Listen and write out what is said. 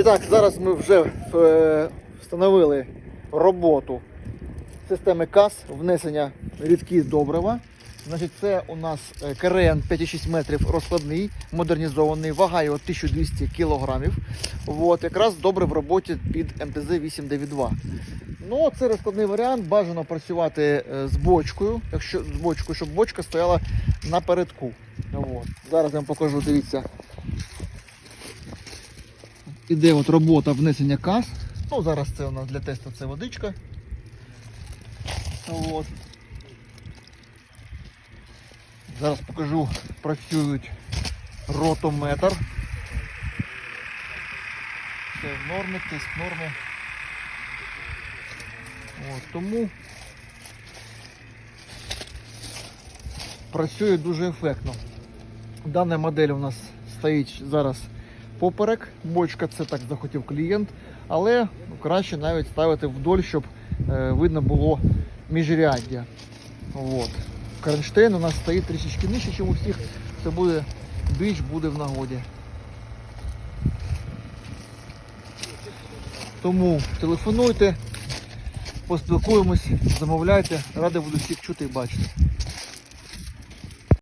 І так, зараз ми вже е, встановили роботу системи КАС, внесення рідкі добрива. Значить, це у нас е, КРН 5,6 метрів розкладний, модернізований, вага його 1200 кілограмів. От, якраз добре в роботі під МТЗ 892. Ну, це розкладний варіант. Бажано працювати е, з бочкою, якщо з бочкою, щоб бочка стояла напередку. От. Зараз я вам покажу, дивіться. Іде от робота внесення кас. Ну, зараз це у нас для тесту це водичка. От. Зараз покажу, працюють ротометр. Це в нормі, тиск норми. От, тому працює дуже ефектно. Дана модель у нас стоїть зараз поперек. Бочка це так захотів клієнт, але краще навіть ставити вдоль, щоб е, видно було міжряддя. От. Кронштейн у нас стоїть трішечки нижче, ніж у всіх. Це буде більш буде в нагоді. Тому телефонуйте, поспілкуємось, замовляйте. Радий буду всіх чути і бачити.